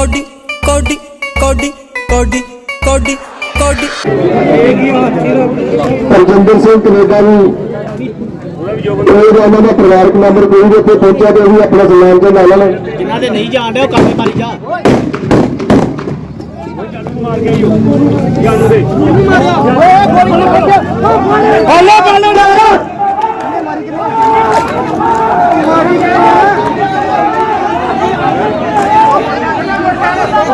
Cody ਕੋਡੀ ਕੋਡੀ ਕੋਡੀ ਕੋਡੀ ਕੋਡੀ। ਹਰਜਿੰਦਰ ਸਿੰਘ ਕੈਨੇਡਾ ਵੀ ਕੋਈ ਦਾ ਉਹਨਾਂ ਦਾ ਪਰਿਵਾਰਕ ਮੈਂਬਰ ਕੋਈ ਵੀ ਉੱਥੇ ਪਹੁੰਚਿਆ ਤੇ ਉਹ ਆਪਣਾ ਸਨਮਾਨ ਦੇ ਨਾਲ ਨਾਲ ਜਿਨ੍ਹਾਂ ਦੇ ਨਹੀਂ ਜਾਣ ਡਿਆ ਉਹ ਕਾਫੀ ਮਾਰੀ ਜਾ। ਸਾਲੇ ਕੀ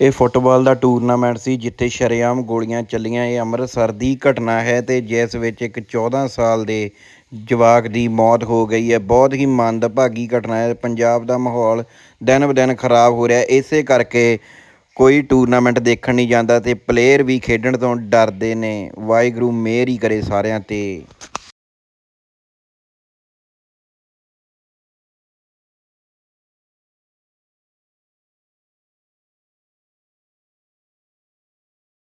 ਇਹ ਫੁੱਟਬਾਲ ਦਾ ਟੂਰਨਾਮੈਂਟ ਸੀ ਜਿੱਥੇ ਸ਼ਰੇਆਮ ਗੋਲੀਆਂ ਚੱਲੀਆਂ। ਇਹ ਅੰਮ੍ਰਿਤਸਰ ਦੀ ਘਟਨਾ ਹੈ ਤੇ ਜਿਸ ਵਿੱਚ ਇੱਕ 14 ਸਾਲ ਦੇ ਜਵਾਕ ਦੀ ਮੌਤ ਹੋ ਗਈ ਹੈ। ਬਹੁਤ ਹੀ ਮੰਦਭਾਗੀ ਘਟਨਾ ਹੈ। ਪੰਜਾਬ ਦਾ ਮਾਹੌਲ ਦਿਨ ਬ ਦਿਨ ਖਰਾਬ ਹੋ ਰਿਹਾ ਇਸੇ ਕਰਕੇ ਕੋਈ ਟੂਰਨਾਮੈਂਟ ਦੇਖਣ ਨਹੀਂ ਜਾਂਦਾ ਤੇ ਪਲੇਅਰ ਵੀ ਖੇਡਣ ਤੋਂ ਡਰਦੇ ਨੇ। ਵਾਹਿਗੁਰੂ ਮਿਹਰ ਹੀ ਕਰੇ ਸਾਰਿਆਂ ਤੇ।